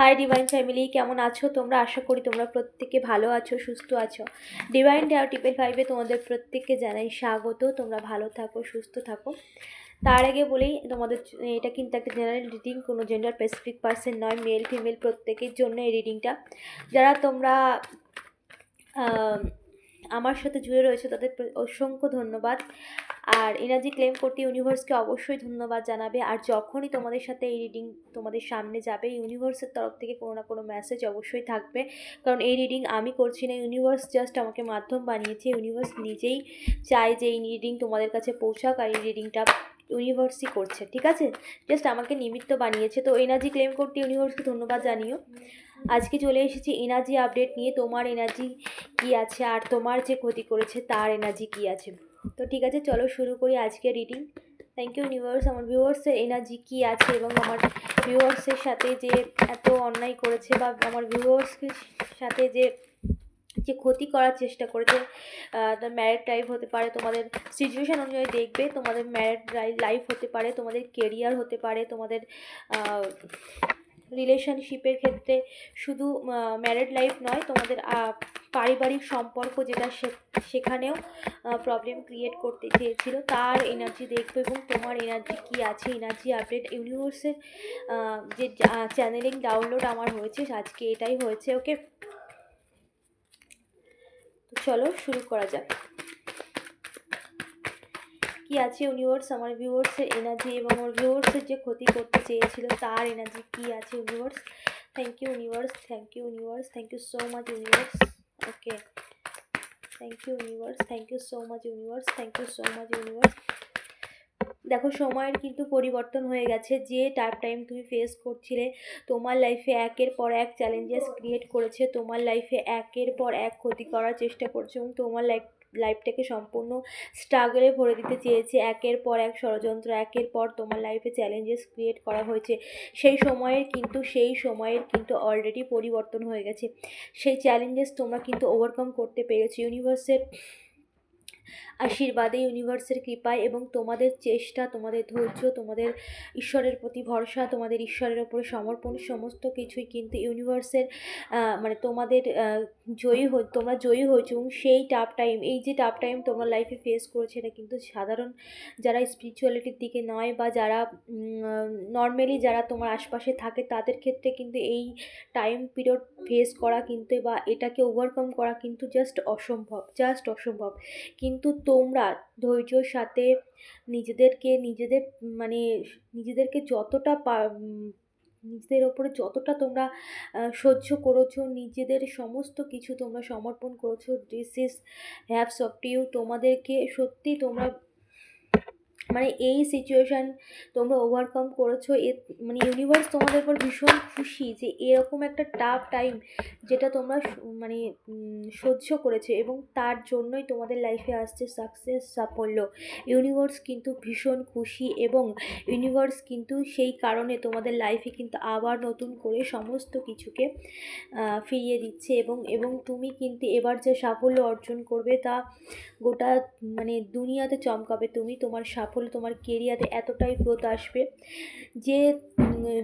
Hi divine family কেমন আছো? তোমরা আশা করি তোমরা প্রত্যেকে ভালো আছো, সুস্থ আছো। ডিভাইন ডেয়ার টিপেল ফাইভে তোমাদের প্রত্যেককে জানাই স্বাগত। তোমরা ভালো থাকো, সুস্থ থাকো। তার আগে বলেই তোমাদের এটা কিন্তু একটা জেনারেল রিডিং কোনো জেন্ডার স্পেসিফিক পার্সন নয় মেল ফিমেল প্রত্যেকের জন্য এই রিডিংটা যারা তোমরা আমার সাথে জুড়ে রয়েছে, তাদের অসংখ্য ধন্যবাদ। আর এনার্জি ক্লেম করতে ইউনিভার্সকে অবশ্যই ধন্যবাদ জানাবে। আর যখনই তোমাদের সাথে এই রিডিং তোমাদের সামনে যাবে, ইউনিভার্সের তরফ থেকে কোনো না কোনো মেসেজ অবশ্যই থাকবে। কারণ এই রিডিং আমি করছি না, ইউনিভার্স জাস্ট আমাকে মাধ্যম বানিয়েছে। ইউনিভার্স নিজেই চায় যে এই রিডিং তোমাদের কাছে পৌঁছাক আর এই রিডিংটা ইউনিভার্সই করছে, ঠিক আছে? জাস্ট আমাকে নিমিত্ত বানিয়েছে। তো এনার্জি ক্লেম করতে ইউনিভার্সকে ধন্যবাদ জানিও। আজকে চলে এসেছি এনার্জি আপডেট নিয়ে। তোমার এনার্জি কী আছে? আর তোমার যে ক্ষতি করেছে, তার এনার্জি কী আছে? তো ঠিক আছে, চলো শুরু করি আজকে রিডিং থ্যাংক ইউ ইউনিভার্স আমার ভিউয়ার্সের এনার্জি কী আছে এবং আমার ভিউয়ার্সের সাথে যে এত অন্যায় করেছে বা আমার ভিউয়ার্সের সাথে যে যে ক্ষতি করার চেষ্টা করেছে ম্যারেড লাইফ হতে পারে, তোমাদের সিচুয়েশান অনুযায়ী দেখবে, তোমাদের ম্যারেড লাইফ হতে পারে, তোমাদের কেরিয়ার হতে পারে, তোমাদের রিলেশনশিপের ক্ষেত্রে শুধু ম্যারেড লাইফ নয়, তোমাদের পারিবারিক সম্পর্ক যেটা সেখানেও প্রবলেম ক্রিয়েট করতে চেয়েছিল। তার এনার্জি দেখব এবং তোমার এনার্জি কী আছে এনার্জি আপডেট ইউনিভার্সের যে চ্যানেলিং ডাউনলোড আমার হয়েছে, আজকে এটাই হয়েছে ওকে চলো শুরু করা যাক। কি আছে ইউনিভার্স আমার ভিউয়ার্সের এনার্জি এবং আমার ভিউয়ার্সের যে ক্ষতি করতে চেয়েছিল, তার এনার্জি কি আছে universe thank you universe thank you universe thank you so much universe okay thank you universe thank you so much universe thank you so much universe দেখো, সময়ের কিন্তু পরিবর্তন হয়ে গেছে। যে টাইপ টাইম তুমি ফেস করছিলে, তোমার লাইফে একের পর এক চ্যালেঞ্জেস ক্রিয়েট করেছে। তোমার লাইফে একের পর এক ক্ষতি করার চেষ্টা করছে এবং তোমার লাইফ লাইফটাকে সম্পূর্ণ স্ট্রাগলে ভরে দিতে চেয়েছে। একের পর এক ষড়যন্ত্র, একের পর তোমার লাইফে চ্যালেঞ্জেস ক্রিয়েট করা হয়েছে। সেই সময়ের কিন্তু, সেই সময়ের কিন্তু অলরেডি পরিবর্তন হয়ে গেছে। সেই চ্যালেঞ্জেস তোমরা কিন্তু ওভারকাম করতে পেরেছ। ইউনিভার্সের আশীর্বাদে ইউনিভার্সের কৃপায় এবং তোমাদের চেষ্টা, তোমাদের ধৈর্য, তোমাদের ঈশ্বরের প্রতি ভরসা, তোমাদের ঈশ্বরের ওপরে সমর্পণ, সমস্ত কিছুই কিন্তু ইউনিভার্সের মানে তোমাদের জয়ী হয়ে, তোমরা জয়ী হয়েছো এবং সেই টাফ টাইম এই যে টাফ টাইম তোমরা লাইফে ফেস করেছে এটা কিন্তু সাধারণ যারা স্পিরিচুয়ালিটির দিকে নয় বা যারা নর্মালি যারা তোমার আশপাশে থাকে তাদের ক্ষেত্রে কিন্তু এই টাইম পিরিয়ড ফেস করা কিন্তু বা এটাকে ওভারকাম করা কিন্তু জাস্ট অসম্ভব জাস্ট অসম্ভব। কিন্তু তোমরা ধৈর্যর সাথে নিজেদেরকে নিজেদের মানে নিজেদেরকে যতটা নিজেদের ওপরে যতটা তোমরা সহ্য করেছ, নিজেদের সমস্ত কিছু তোমরা সমর্পণ করেছ this is haves of you তোমাদেরকে সত্যি তোমরা মানে এই সিচুয়েশান তোমরা ওভারকাম করেছ এ মানে ইউনিভার্স তোমাদের উপর ভীষণ খুশি যে এরকম একটা টাফ টাইম যেটা তোমরা মানে সহ্য করেছে এবং তার জন্যই তোমাদের লাইফে আসছে সাকসেস সাফল্য। ইউনিভার্স কিন্তু ভীষণ খুশি এবং ইউনিভার্স কিন্তু সেই কারণে তোমাদের লাইফে কিন্তু আবার নতুন করে সমস্ত কিছুকে ফিরিয়ে দিচ্ছে এবং এবং তুমি কিন্তু এবার যে সাফল্য অর্জন করবে তা গোটা মানে দুনিয়াতে চমকাবে তুমি, তোমার সাফল্য, তোমার কেরিয়ারে এতটাই গ্রোথ আসবে যে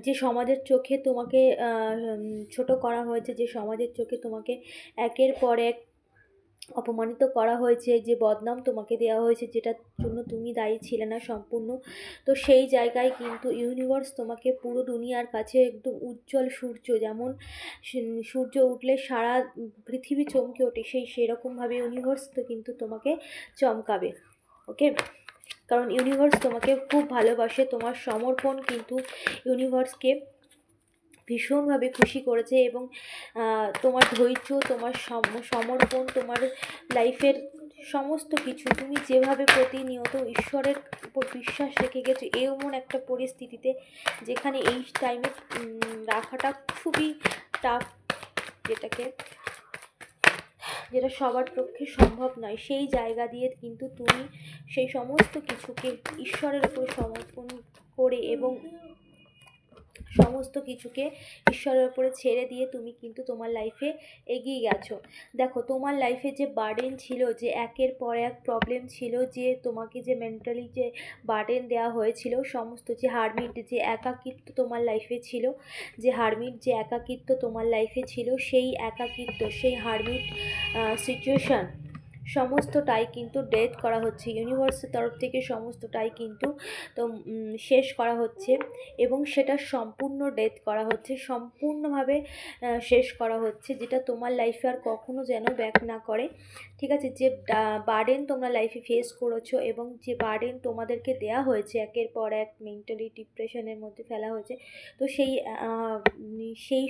যে সমাজের চোখে তোমাকে ছোট করা হয়েছে, যে সমাজের চোখে তোমাকে একের পর এক অপমানিত করা হয়েছে, যে বদনাম তোমাকে দেওয়া হয়েছে, যেটার জন্য তুমি দায়ী ছিলে না সম্পূর্ণ। তো সেই জায়গায় কিন্তু ইউনিভার্স তোমাকে পুরো দুনিয়ার কাছে একদম উজ্জ্বল সূর্য যেমন সূর্য উঠলে সারা পৃথিবী চমকে ওঠে, সেই সেরকমভাবে ইউনিভার্স তো কিন্তু তোমাকে চমকাবে ওকে কারণ ইউনিভার্স তোমাকে খুব ভালোবাসে, তোমার সমর্পণ কিন্তু ইউনিভার্সকে ভীষণভাবে খুশি করেছে এবং তোমার ধৈর্য, তোমার সমর্পণ, তোমার লাইফের সমস্ত কিছু তুমি যেভাবে প্রতিনিয়ত ঈশ্বরের উপর বিশ্বাস রেখে গেছো, এমন একটা পরিস্থিতিতে যেখানে এই টাইমে রাখাটা খুবই টাফ যেটাকে, যেটা সবার পক্ষে সম্ভব নয়। সেই জায়গা দিয়ে কিন্তু তুমি সেই সমস্ত কিছুকে ঈশ্বরের উপর সমর্পণ করে এবং সমস্ত কিছুকে ঈশ্বরের ওপরে ছেড়ে দিয়ে তুমি কিন্তু তোমার লাইফে এগিয়ে গেছো। দেখো, তোমার লাইফে যে বার্ডেন ছিল, যে একের পর এক প্রবলেম ছিল, যে তোমাকে যে মেন্টালি যে বার্ডেন দেওয়া হয়েছিল, সমস্ত যে হারমিট যে একাকিত্ব তোমার লাইফে ছিল, যে হারমিট যে একাকিত্ব তোমার লাইফে ছিল, সেই একাকিত্ব, সেই হারমিট সিচুয়েশান সমস্তটাই কিন্তু ডেথ করা হচ্ছে, ইউনিভার্সের তরফ থেকে সমস্তটাই কিন্তু, তো শেষ করা হচ্ছে এবং সেটা সম্পূর্ণ ডেথ করা হচ্ছে, সম্পূর্ণভাবে শেষ করা হচ্ছে, যেটা তোমার লাইফে আর কখনো যেন ব্যাক না করে। ঠিক আছে, যে বার্ডেন তোমরা লাইফে ফেস করেছ এবং যে বার্ডেন তোমাদেরকে দেয়া হয়েছে, একের পর এক মেন্টালি ডিপ্রেশনের মধ্যে ফেলা হয়েছে, তো সেই সেই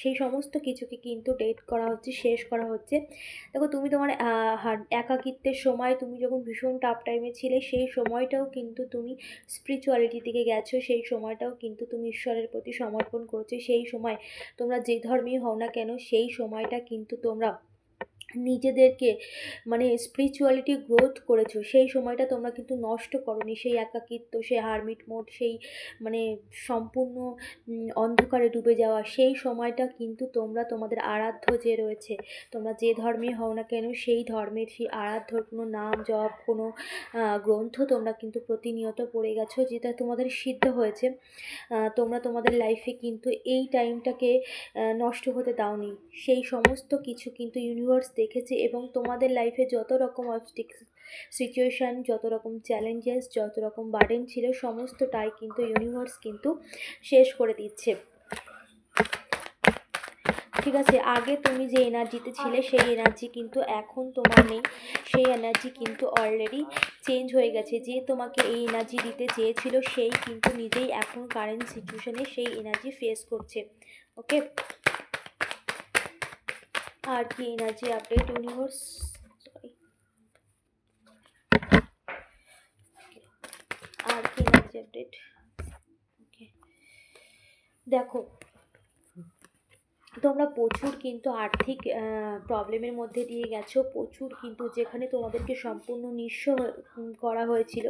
সেই সমস্ত কিছুকে কিন্তু ডেট করা হচ্ছে, শেষ করা হচ্ছে। দেখো, তুমি তোমার একাকিত্বের সময় তুমি যখন ভীষণ টাফ টাইমে ছিলে, সেই সময়টাও কিন্তু তুমি স্পিরিচুয়ালিটি থেকে গেছো, সেই সময়টাও কিন্তু তুমি ঈশ্বরের প্রতি সমর্পণ করেছ। সেই সময় তোমরা যে ধর্মই হও না কেন, সেই সময়টা কিন্তু তোমরা নিজেদেরকে মানে স্পিরিচুয়ালিটি গ্রোথ করেছ, সেই সময়টা তোমরা কিন্তু নষ্ট করনি, সেই একাকিত্ব, সেই হারমিট মোড, সেই মানে সম্পূর্ণ অন্ধকারে ডুবে যাওয়া, সেই সময়টা কিন্তু তোমরা তোমাদের আরাধ্য যে রয়েছে, তোমরা যে ধর্মে হও না কেন, সেই ধর্মের সেই আরাধ্যর কোনো নাম, জপ, কোনো গ্রন্থ তোমরা কিন্তু প্রতিনিয়ত পড়ে গেছো, যেটা তোমাদের সিদ্ধ হয়েছে তোমরা তোমাদের লাইফে কিন্তু এই টাইমটাকে নষ্ট হতে দাওনি, সেই সমস্ত কিছু কিন্তু ইউনিভার্স দেখেছে এবং তোমাদের লাইফে যত রকম অবস্টিক সিচুয়েশান যত রকম চ্যালেঞ্জেস যত রকম বার্ডেন ছিল সমস্তটাই কিন্তু ইউনিভার্স কিন্তু শেষ করে দিচ্ছে। ঠিক আছে আগে তুমি যে এনার্জিতে ছিলে সেই এনার্জি কিন্তু এখন তোমার নেই। সেই এনার্জি কিন্তু অলরেডি চেঞ্জ হয়ে গেছে। যে তোমাকে এই এনার্জি দিতে চেয়েছিল সেই কিন্তু নিজেই এখন কারেন্ট সিচুয়েশনে সেই এনার্জি ফেস করছে। ওকে আর কি এনার্জি আপডেট ইউনিভার্স সরি আর কি এনার্জি আপডেট ওকে দেখো তোমরা প্রচুর কিন্তু আর্থিক প্রবলেমের মধ্যে দিয়ে গেছো। প্রচুর কিন্তু যেখানে তোমাদেরকে সম্পূর্ণ নিঃস্ব করা হয়েছিল,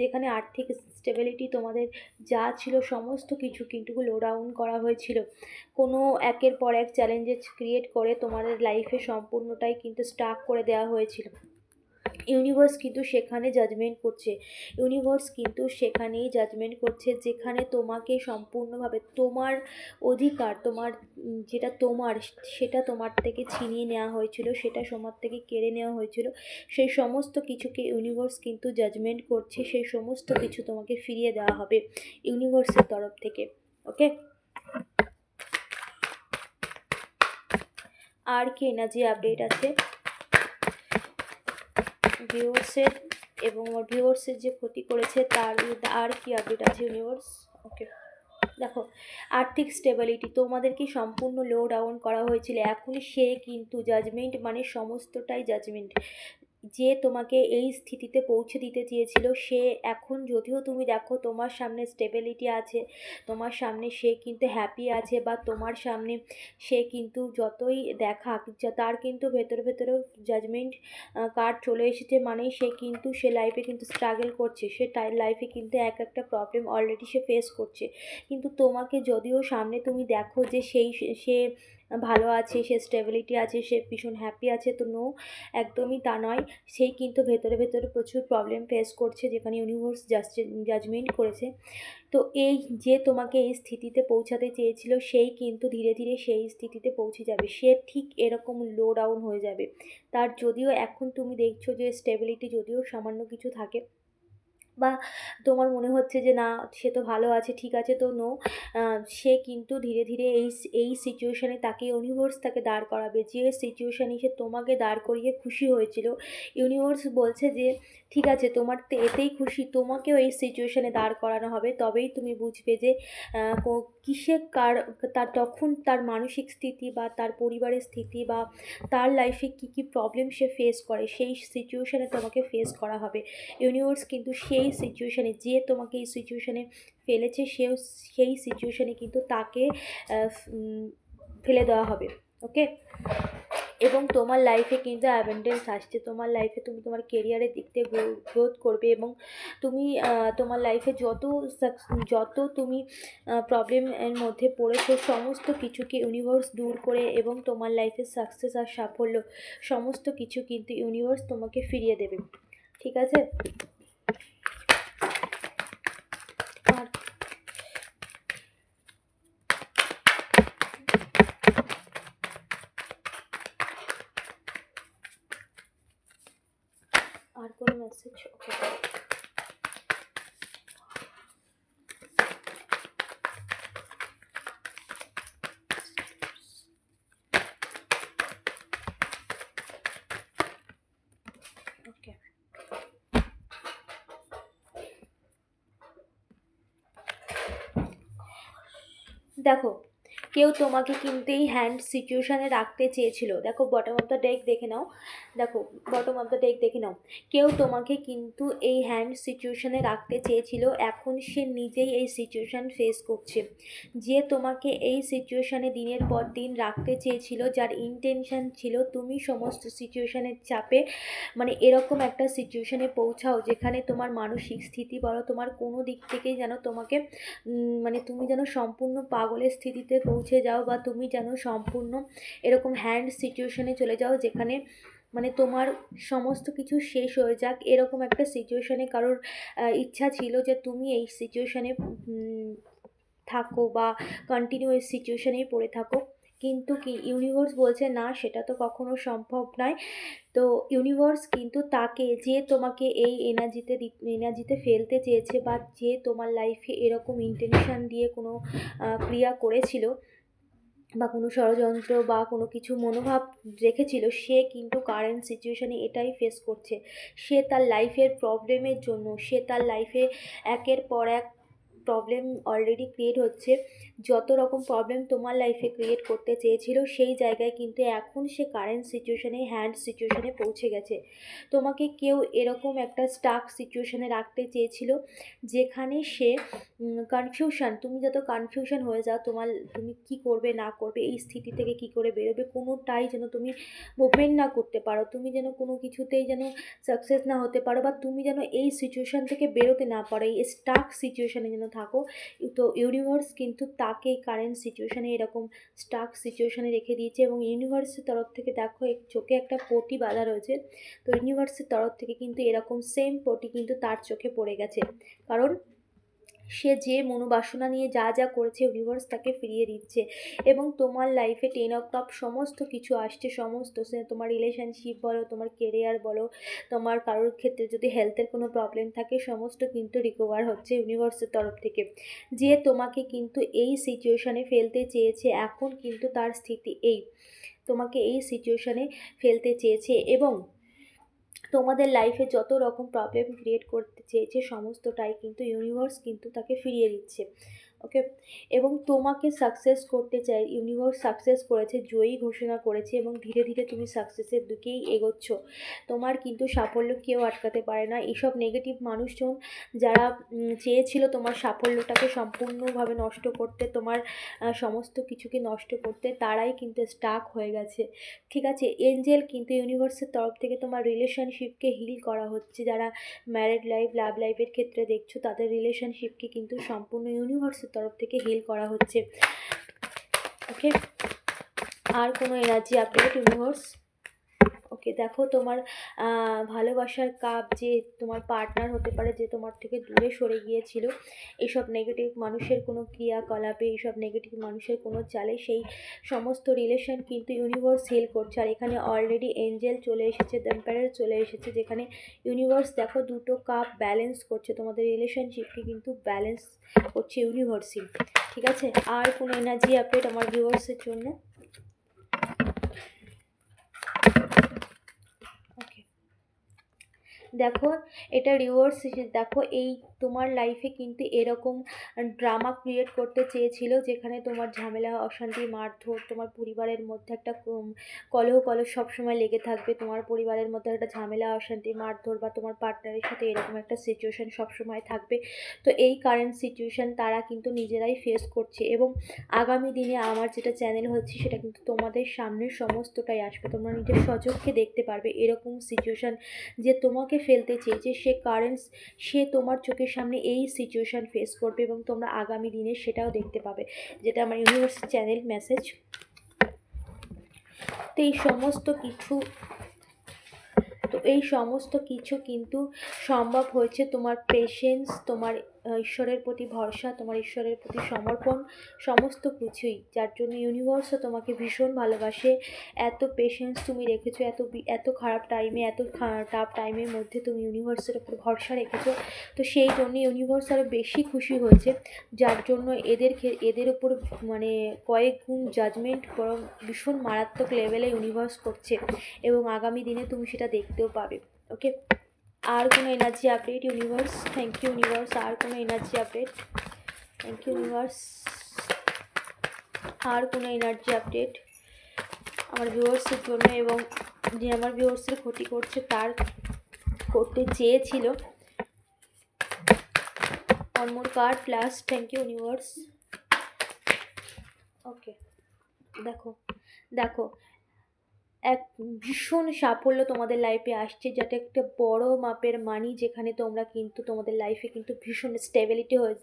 যেখানে আর্থিক স্টেবিলিটি তোমাদের যা ছিল সমস্ত কিছু কিন্তু লো ডাউন করা হয়েছিল। কোনো একের পর এক চ্যালেঞ্জেস ক্রিয়েট করে তোমাদের লাইফে সম্পূর্ণটাই কিন্তু স্টাক করে দেওয়া হয়েছিল। ইউনিভার্স কিন্তু সেখানে জাজমেন্ট করছে। ইউনিভার্স কিন্তু সেখানেই জাজমেন্ট করছে যেখানে তোমাকে সম্পূর্ণভাবে তোমার অধিকার, তোমার যেটা তোমার, সেটা তোমার থেকে ছিনিয়ে নেওয়া হয়েছিল, সেটা তোমার থেকে কেড়ে নেওয়া হয়েছিল। সেই সমস্ত কিছুকে ইউনিভার্স কিন্তু জাজমেন্ট করছে, সেই সমস্ত কিছু তোমাকে ফিরিয়ে দেওয়া হবে ইউনিভার্সের তরফ থেকে ওকে আর কি এনার্জি আপডেট আছে? ভিউয়ার্সের এবং আমার ভিউয়ার্সের যে ক্ষতি করেছে তার আর কি আপডেট আছে ইউনিভার্স ওকে দেখো, আর্থিক স্টেবিলিটি তোমাদেরকে সম্পূর্ণ লো ডাউন করা হয়েছিল। এখন সে কিন্তু জাজমেন্ট মানে সমস্তটাই জাজমেন্ট যে তোমাকে এই স্থিতিতে পৌঁছে দিতে চেয়েছিল, সে এখন যদিও তুমি দেখো তোমার সামনে স্টেবিলিটি আছে, তোমার সামনে সে কিন্তু হ্যাপি আছে বা তোমার সামনে সে কিন্তু যতই দেখা তার কিন্তু ভেতরে ভেতরে জাজমেন্ট কার্ড চলে এসেছে মানেই সে কিন্তু সে লাইফে কিন্তু স্ট্রাগল করছে, সে লাইফে কিন্তু এক একটা প্রবলেম অলরেডি সে ফেস করছে। কিন্তু তোমাকে যদিও সামনে তুমি দেখো যে সেই, সে ভালো আছে, সে স্টেবিলিটি আছে, সে ভীষণ হ্যাপি আছে। তো নো একদমই তা নয়। সেই কিন্তু ভেতরে ভেতরে প্রচুর প্রবলেম ফেস করছে, যেখানে ইউনিভার্স জাজমেন্ট করেছে। তো এই যে তোমাকে এই স্থিতিতে পৌঁছাতে চেয়েছিল, সেই কিন্তু ধীরে ধীরে সেই স্থিতিতে পৌঁছে যাবে। সে ঠিক এরকম লো ডাউন হয়ে যাবে। তার যদিও এখন তুমি দেখছ যে স্টেবিলিটি যদিও সামান্য কিছু থাকে বা তোমার মনে হচ্ছে যে, না, সে তো ভালো আছে, ঠিক আছে, তো নো সে কিন্তু ধীরে ধীরে এই এই সিচুয়েশানে তাকে ইউনিভার্স তাকে দাঁড় করাবে। যে সিচুয়েশানে সে তোমাকে দাঁড় করিয়ে খুশি হয়েছিল ইউনিভার্স বলছে যে, ঠিক আছে, তোমার তো, এতেই খুশি, তোমাকেও এই সিচুয়েশানে দাঁড় করানো হবে। তবেই তুমি বুঝবে যে কিসে কার, তার তখন তার মানসিক স্থিতি বা তার পরিবারের স্থিতি বা তার লাইফে কী কী প্রবলেম সে ফেস করে, সেই সিচুয়েশানে তোমাকে ফেস করা হবে। ইউনিভার্স কিন্তু সেই সিচুয়েশানে যে তোমাকে এই সিচুয়েশানে ফেলেছে, সেও সেই সিচুয়েশানে কিন্তু তাকে ফেলে দেওয়া হবে ওকে এবং তোমার লাইফে কিন্তু অ্যাভেন্ডেন্স আসছে, তোমার লাইফে তুমি তোমার কেরিয়ারের দিক থেকে গ্রোথ করবে এবং তুমি তোমার লাইফে যত যত তুমি প্রবলেমের মধ্যে পড়েছো, সমস্ত কিছুকে ইউনিভার্স দূর করে এবং তোমার লাইফে সাকসেস আর সাফল্য, সমস্ত কিছু কিন্তু ইউনিভার্স তোমাকে ফিরিয়ে দেবে, ঠিক আছে আর আর কোনো মেসেজ দেখো, কেউ তোমাকে কিন্তু এই হ্যান্ড সিচুয়েশানে রাখতে চেয়েছিল। দেখো বটম অফ দ্য ডেক দেখে নাও। দেখো বটম অফ দ্য ডেক দেখে নাও। কেউ তোমাকে কিন্তু এই হ্যান্ড সিচুয়েশানে রাখতে চেয়েছিল, এখন সে নিজেই এই সিচুয়েশান ফেস করছে। যে তোমাকে এই সিচুয়েশানে দিনের পর দিন রাখতে চেয়েছিল, যার ইন্টেনশান ছিল তুমি সমস্ত সিচুয়েশানের চাপে মানে এরকম একটা সিচুয়েশানে পৌঁছাও, যেখানে তোমার মানসিক স্থিতি বলো, তোমার কোনো দিক থেকেই যেন তোমাকে মানে তুমি যেন সম্পূর্ণ পাগলের স্থিতিতে পৌঁছে যাও, বা তুমি যেন সম্পূর্ণ এরকম হ্যান্ড সিচুয়েশনে চলে যাও, যেখানে মানে তোমার সমস্ত কিছু শেষ হয়ে যাক। এরকম একটা সিচুয়েশানে কারোর ইচ্ছা ছিল যে তুমি এই সিচুয়েশানে থাকো বা কন্টিনিউ এই সিচুয়েশনেই পড়ে থাকো। কিন্তু কি ইউনিভার্স বলছে, না, সেটা তো কখনো সম্ভব নয়। তো ইউনিভার্স কিন্তু তাকে, যে তোমাকে এই এনার্জিতে এনার্জিতে ফেলতে চেয়েছে বা যে তোমার লাইফে এরকম ইন্টেনশান দিয়ে কোনো ক্রিয়া করেছিল বা কোনো ষড়যন্ত্র বা কোনো কিছু মনোভাব রেখেছিল, সে কিন্তু কারেন্ট সিচুয়েশানে এটাই ফেস করছে। সে তার লাইফের প্রবলেমের জন্য, সে তার লাইফে একের পর এক প্রবলেম অলরেডি ক্রিয়েট হচ্ছে। যত রকম প্রবলেম তোমার লাইফে ক্রিয়েট করতে চেয়েছিল, সেই জায়গায় কিন্তু এখন সে কারেন্ট সিচুয়েশানে হ্যান্ড সিচুয়েশানে পৌঁছে গেছে। তোমাকে কেউ এরকম একটা স্টাক সিচুয়েশানে রাখতে চেয়েছিল, যেখানে সে কনফিউশন তুমি যত কনফিউশন হয়ে যাও, তোমার, তুমি কি করবে, না করবে, এই স্থিতি থেকে কি করে বেরোবে, কোনোটাই যেন তুমি মুভমেন্ট না করতে পারো। তুমি যেন কোনো কিছুতেই যেন সাকসেস না হতে পারো, বা তুমি যেন এই সিচুয়েশান থেকে বেরোতে না পারো, এই স্টাক সিচুয়েশানে যেন থাকো, তো ইউনিভার্স কিন্তু তাকে কারেন্ট সিচুয়েশানে এরকম স্টাক সিচুয়েশানে রেখে দিয়েছে এবং ইউনিভার্সের তরফ থেকে দেখো চোখে একটা পটি বাধা রয়েছে। তো ইউনিভার্সের তরফ থেকে কিন্তু এরকম সেম পটি কিন্তু তার চোখে পড়ে গেছে। কারণ সে যে মনোবাসনা নিয়ে যা যা করেছে ইউনিভার্স তাকে ফিরিয়ে দিচ্ছে। এবং তোমার লাইফে টেন অফ কাপ সমস্ত কিছু আসছে, সমস্ত সে তোমার রিলেশনশিপ বলো, তোমার কেরিয়ার বলো, তোমার কারোর ক্ষেত্রে যদি হেলথের কোনো প্রবলেম থাকে, সমস্ত কিন্তু রিকভার হচ্ছে ইউনিভার্সের তরফ থেকে। যে তোমাকে কিন্তু এই সিচুয়েশানে ফেলতে চেয়েছে, এখন কিন্তু তার স্থিতি এই। তোমাকে এই সিচুয়েশানে ফেলতে চেয়েছে এবং তোমাদের লাইফে যত রকম প্রবলেম ক্রিয়েট করতে চেয়েছে, সমস্তটাই কিন্তু ইউনিভার্স কিন্তু তাকে ফিরিয়ে দিচ্ছে। ওকে এবং তোমাকে সাকসেস করতে চাই ইউনিভার্স সাকসেস করেছে, জয়ী ঘোষণা করেছে এবং ধীরে ধীরে তুমি সাকসেসের দিকেই এগোচ্ছ। তোমার কিন্তু সাফল্য কেউ আটকাতে পারে না। এইসব নেগেটিভ মানুষজন যারা চেয়েছিল তোমার সাফল্যটাকে সম্পূর্ণভাবে নষ্ট করতে, তোমার সমস্ত কিছুকে নষ্ট করতে, তারাই কিন্তু স্টাক হয়ে গেছে। ঠিক আছে? এঞ্জেল কিন্তু ইউনিভার্সের তরফ থেকে তোমার রিলেশনশিপকে হিল করা হচ্ছে। যারা ম্যারেড লাইফ লাভ লাইফের ক্ষেত্রে দেখছ, তাদের রিলেশনশিপকে কিন্তু সম্পূর্ণ ইউনিভার্সের তরফ থেকে হিল করা হচ্ছে। ওকে আর কোনো এনার্জি আপডেট ইউনিভার্স ওকে দেখো তোমার ভালোবাসার কাপ যে তোমার পার্টনার হতে পারে যে তোমার থেকে দূরে সরে গিয়েছিল এইসব নেগেটিভ মানুষের কোনো ক্রিয়াকলাপে এইসব নেগেটিভ মানুষের কোনো চালে সেই সমস্ত রিলেশন কিন্তু ইউনিভার্স হেল করছে। আর এখানে অলরেডি এঞ্জেল চলে এসেছে দ্যাম্পায়ার চলে এসেছে, যেখানে ইউনিভার্স দেখো দুটো কাপ ব্যালেন্স করছে। তোমাদের রিলেশনশিপকে কিন্তু ব্যালেন্স করছে ইউনিভার্সই ঠিক আছে? আর কোনো এনার্জি আপডেট আমার ভিউয়ার্সের জন্য? দেখো, এটা রিওয়ার্স দেখো, এই তোমার লাইফে কিন্তু এরকম ড্রামা ক্রিয়েট করতে চেয়েছিল, যেখানে তোমার ঝামেলা, অশান্তি, মারধর, তোমার পরিবারের মধ্যে একটা কলহ কলহ সবসময় লেগে থাকবে। তোমার পরিবারের মধ্যে একটা ঝামেলা, অশান্তি, মারধর বা তোমার পার্টনারের সাথে এরকম একটা সিচুয়েশান সবসময় থাকবে। তো এই কারেন্ট সিচুয়েশান তারা কিন্তু নিজেরাই ফেস করছে এবং আগামী দিনে আমার যেটা চ্যানেল হচ্ছে, সেটা কিন্তু তোমাদের সামনে সমস্তটাই আসবে। তোমরা নিজের সচক্ষে দেখতে পারবে এরকম সিচুয়েশান যে তোমাকে ফেলতে চেয়েছে, সে কারেন্ট সে তোমার চোখের সামনে এই সিচুয়েশান ফেস করবে এবং তোমরা আগামী দিনে সেটাও দেখতে পাবে। যেটা আমার ইউনিভার্স চ্যানেল মেসেজ তো এই সমস্ত কিছু, তো এই সমস্ত কিছু কিন্তু সম্ভব হয়েছে তোমার পেশেন্স তোমার ঈশ্বরের প্রতি ভরসা, তোমার ঈশ্বরের প্রতি সমর্পণ, সমস্ত কিছুই। যার জন্য ইউনিভার্সও তোমাকে ভীষণ ভালোবাসে। এত পেশেন্স তুমি রেখেছো, এত এত খারাপ টাইমে এত টাফ টাইমের মধ্যে তুমি ইউনিভার্সের উপর ভরসা রেখেছো। তো সেই জন্য ইউনিভার্স আরও বেশি খুশি হয়েছে। যার জন্য এদের এদের উপর মানে কয়েক গুণ জাজমেন্ট বরং ভীষণ মারাত্মক লেভেলে ইউনিভার্স করছে। এবং আগামী দিনে তুমি সেটা দেখতেও পাবে ওকে আর কোনো energy update universe thank you universe আর কোনো energy update thank you universe আর কোনো এনার্জি আপডেট আমার ভিউয়ার্সের জন্য এবং যে আমার ভিউয়ার্সের ক্ষতি করছে, তার করতে চেয়েছিল। More card plus thank you, universe. ওকে দেখো দেখো। এক ভীষণ সাফল্য তোমাদের লাইফে আসছে। যেটা একটা বড় মাপের মানি যেখানে তোমরা কিন্তু তোমাদের লাইফে কিন্তু ভীষণ স্টেবিলিটি হয়ে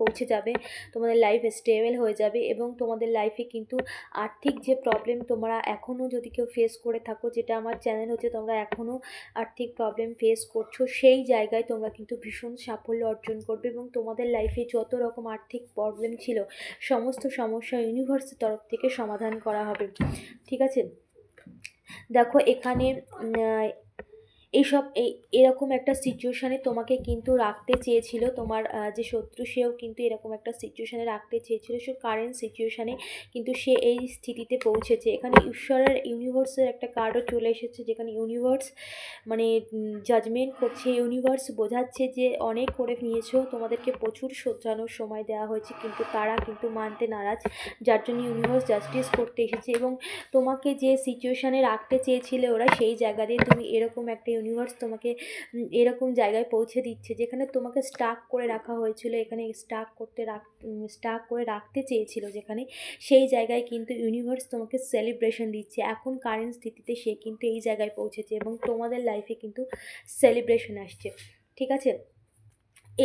পৌঁছে যাবে। তোমাদের লাইফ স্টেবল হয়ে যাবে এবং তোমাদের লাইফে কিন্তু আর্থিক যে প্রবলেম তোমরা এখনও যদি কেউ ফেস করে থাকো, যেটা আমার চ্যানেল হচ্ছে, তোমরা এখনও আর্থিক প্রবলেম ফেস করছ, সেই জায়গায় তোমরা কিন্তু ভীষণ সাফল্য অর্জন করবে এবং তোমাদের লাইফে যত রকম আর্থিক প্রবলেম ছিল, সমস্ত সমস্যা ইউনিভার্সের তরফ থেকে সমাধান করা হবে। ঠিক আছে? দেখো এখানে এইসব এই এরকম একটা সিচুয়েশানে তোমাকে কিন্তু রাখতে চেয়েছিল, তোমার যে শত্রু সেও কিন্তু এরকম একটা সিচুয়েশানে রাখতে চেয়েছিল, সে কারেন্ট সিচুয়েশানে কিন্তু সে এই স্থিতিতে পৌঁছেছে। এখানে ঈশ্বরের ইউনিভার্সের একটা কার্ডও চলে এসেছে, যেখানে ইউনিভার্স মানে জাজমেন্ট করছে ইউনিভার্স বোঝাচ্ছে যে অনেক করে নিয়েছো, তোমাদেরকে প্রচুর শোধরানোর সময় দেওয়া হয়েছে, কিন্তু তারা কিন্তু মানতে নারাজ, যার জন্য ইউনিভার্স জাস্টিস করতে এসেছে এবং তোমাকে যে সিচুয়েশানে রাখতে চেয়েছিলে ওরা, সেই জায়গা দিয়ে তুমি এরকম একটা ইউনিভার্স তোমাকে এরকম জায়গায় পৌঁছে দিচ্ছে, যেখানে তোমাকে স্টাক করে রাখা হয়েছিল, এখানে স্টাক করতে রাখ স্টাক করে রাখতে চেয়েছিল যেখানে, সেই জায়গায় কিন্তু ইউনিভার্স তোমাকে সেলিব্রেশন দিচ্ছে। এখন কারেন্ট স্থিতিতে সে কিন্তু এই জায়গায় পৌঁছেছে এবং তোমাদের লাইফে কিন্তু সেলিব্রেশন আসছে, ঠিক আছে?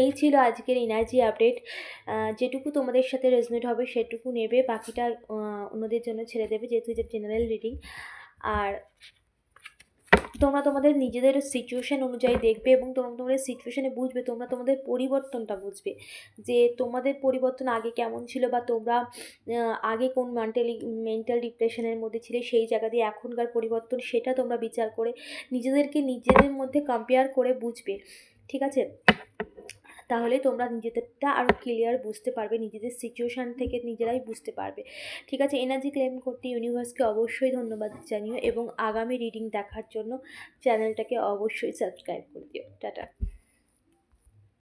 এই ছিল আজকের এনার্জি আপডেট যেটুকু তোমাদের সাথে রেজনেট হবে সেটুকু নেবে, বাকিটা অন্যদের জন্য ছেড়ে দেবে, যেহেতু এটা জেনারেল রিডিং আর তোমরা তোমাদের নিজেদের সিচুয়েশান অনুযায়ী দেখবে এবং তোমরা তোমাদের সিচুয়েশানে বুঝবে, তোমরা তোমাদের পরিবর্তনটা বুঝবে। যে তোমাদের পরিবর্তন আগে কেমন ছিল বা তোমরা আগে কোন মেন্টালি মেন্টাল ডিপ্রেশনের মধ্যে ছিলে সেই জায়গা দিয়ে এখনকার পরিবর্তন সেটা তোমরা বিচার করে নিজেদেরকে নিজেদের মধ্যে কম্পেয়ার করে বুঝবে। ঠিক আছে? তাহলে তোমরা নিজেদেরটা আরও ক্লিয়ার বুঝতে পারবে, নিজেদের সিচুয়েশান থেকে নিজেরাই বুঝতে পারবে। ঠিক আছে এনার্জি ক্লেম করতে ইউনিভার্সকে অবশ্যই ধন্যবাদ জানিও এবং আগামী রিডিং দেখার জন্য চ্যানেলটাকে অবশ্যই সাবস্ক্রাইব করে দিও। টাটা।